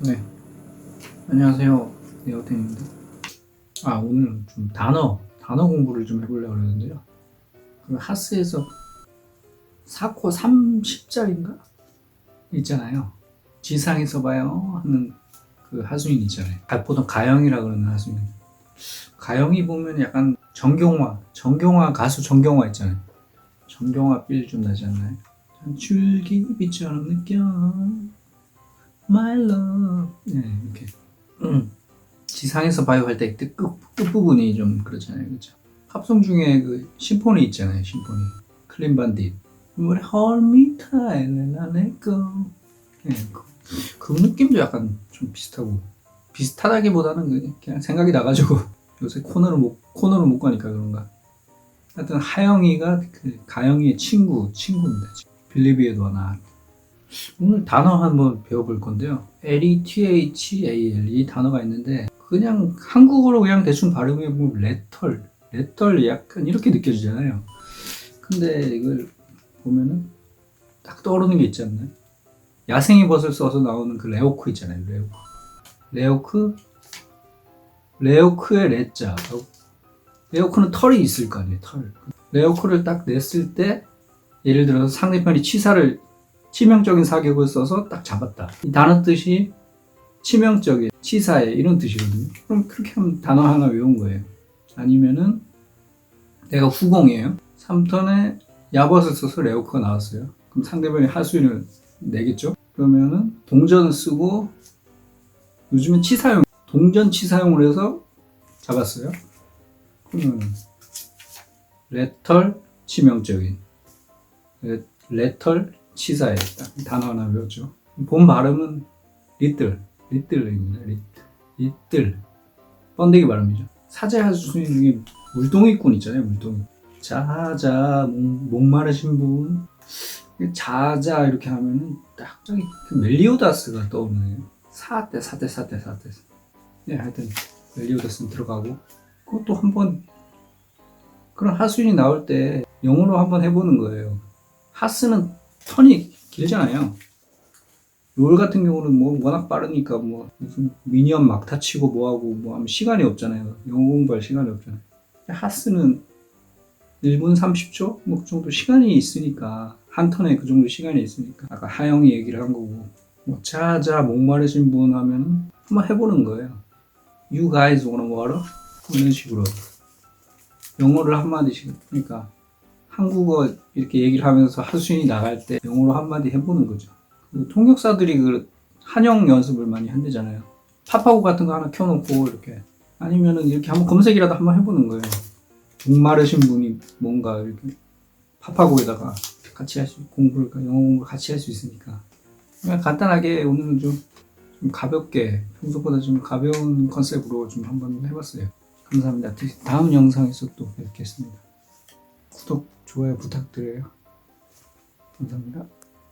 네. 안녕하세요. 네오텐입니다. 아, 오늘 좀 단어, 단어 공부를 좀 해보려고 그러는데요. 그 하스에서 4코 30짜리인가? 있잖아요. 지상에서 봐요. 하는 그 하수인 있잖아요. 가- 보통 가영이라 그러는 하수인. 가영이 보면 약간 정경화, 정경화, 가수 정경화 있잖아요. 정경화 빌 좀 나지 않나요? 줄기 빛처럼 느껴. My love. 네, 이렇게. 음. 지상에서 봐요 할 때 끝, 끝부분이 좀 그렇잖아요. 그죠? 팝송 중에 그 심포니 있잖아요. 심포니. 클린 반딧. 우리 헐미타 엘레나 내꺼. 네, 그, 그 느낌도 약간 좀 비슷하고. 비슷하다기보다는 그- 그냥 생각이 나가지고 요새 코너를 못, 코너를 못 가니까 그런가. 하여튼 하영이가 그 가영이의 친구, 친구입니다. 빌리비에도 하나. 오늘 단어 한번 배워볼 건데요. L-E-T-H-A-L 이 단어가 있는데 그냥 한국어로 그냥 대충 발음해 보면 레털, 레털 약간 이렇게 느껴지잖아요. 근데 이걸 보면은 딱 떠오르는 게 있지 않나요? 야생의 벗을 써서 나오는 그 레오크 있잖아요. 레오크. 레오크, 레오크의 레자. 레오크는 털이 있을 거 아니에요. 털. 레오크를 딱 냈을 때 예를 들어서 상대편이 치사를 치명적인 사격을 써서 딱 잡았다. 이 단어 뜻이 치명적인, 치사해 이런 뜻이거든요. 그럼 그렇게 하면 단어 하나 외운 거예요. 아니면은 내가 후공이에요. 3턴에 야벗을 써서 레오크가 나왔어요. 그럼 상대방이 하수인을 내겠죠? 그러면은 동전을 쓰고 요즘은 치사용, 동전 치사용을 해서 잡았어요. 그러면 레털 치명적인 레, 레털 치사에 딱 단어 하나 외웠죠. 본 발음은 리틀, 리틀입니다. 리틀, 리틀. 번데기 발음이죠. 사제 하수인 중에 물동이꾼 있잖아요. 물동이. 자자 목, 목마르신 분. 자자 이렇게 하면은 딱 저기 그 멜리오다스가 떠오르네요. 사대 사대 사대 사대. 네 하여튼 멜리오다스는 들어가고 그것도 한번 그런 하수인이 나올 때 영어로 한번 해보는 거예요. 하스는 턴이 길잖아요. 롤 같은 경우는 뭐 워낙 빠르니까 뭐 무슨 미니언 막타 치고 뭐하고 뭐 하면 시간이 없잖아요. 영어 공부할 시간이 없잖아요. 하스는 1분 30초? 뭐 그 정도 시간이 있으니까 한 턴에 그 정도 시간이 있으니까 아까 하영이 얘기를 한 거고 뭐 자자 목마르신 분 하면 한번 해보는 거예요. You guys wanna water? 이런 식으로 영어를 한마디씩 그러니까 한국어 이렇게 얘기를 하면서 하수인이 나갈 때 영어로 한마디 해보는 거죠. 그 통역사들이 그 한영 연습을 많이 한대잖아요. 팝하고 같은 거 하나 켜놓고 이렇게 아니면은 이렇게 한번 검색이라도 한번 해보는 거예요. 목마르신 분이 뭔가 이렇게 팝하고에다가 같이 할 수, 공부를, 영어 공부를 같이 할 수 있으니까. 그냥 간단하게 오늘은 좀, 좀 가볍게, 평소보다 좀 가벼운 컨셉으로 좀 한번 해봤어요. 감사합니다. 다음 영상에서 또 뵙겠습니다. 좋아요 부탁드려요. 감사합니다.